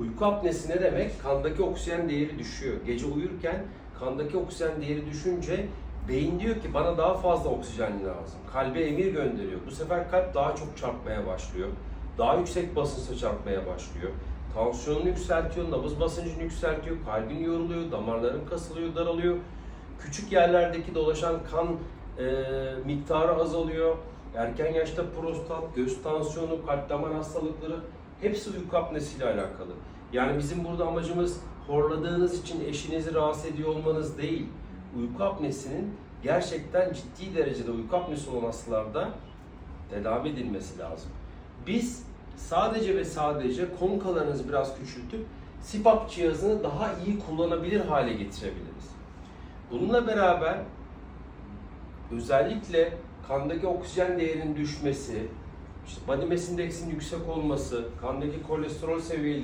Uyku apnesi ne demek? Kandaki oksijen değeri düşüyor. Gece uyurken kandaki oksijen değeri düşünce beyin diyor ki bana daha fazla oksijen lazım. Kalbe emir gönderiyor. Bu sefer kalp daha çok çarpmaya başlıyor. Daha yüksek basınçla çarpmaya başlıyor. Tansiyonunu yükseltiyor, nabız basıncını yükseltiyor, kalbin yoruluyor, damarların kasılıyor, daralıyor. Küçük yerlerdeki dolaşan kan e, miktarı azalıyor. Erken yaşta prostat, göğüs tansiyonu, kalp damar hastalıkları hepsi uyku apnesiyle alakalı. Yani bizim burada amacımız horladığınız için eşinizi rahatsız ediyor olmanız değil. Uyku apnesinin gerçekten ciddi derecede uyku apnesi olan hastalarda tedavi edilmesi lazım. Biz sadece ve sadece konkalarınızı biraz küçültüp CPAP cihazını daha iyi kullanabilir hale getirebiliriz. Bununla beraber özellikle kandaki oksijen değerinin düşmesi, işte body mass index'in yüksek olması, kandaki kolesterol seviyeleri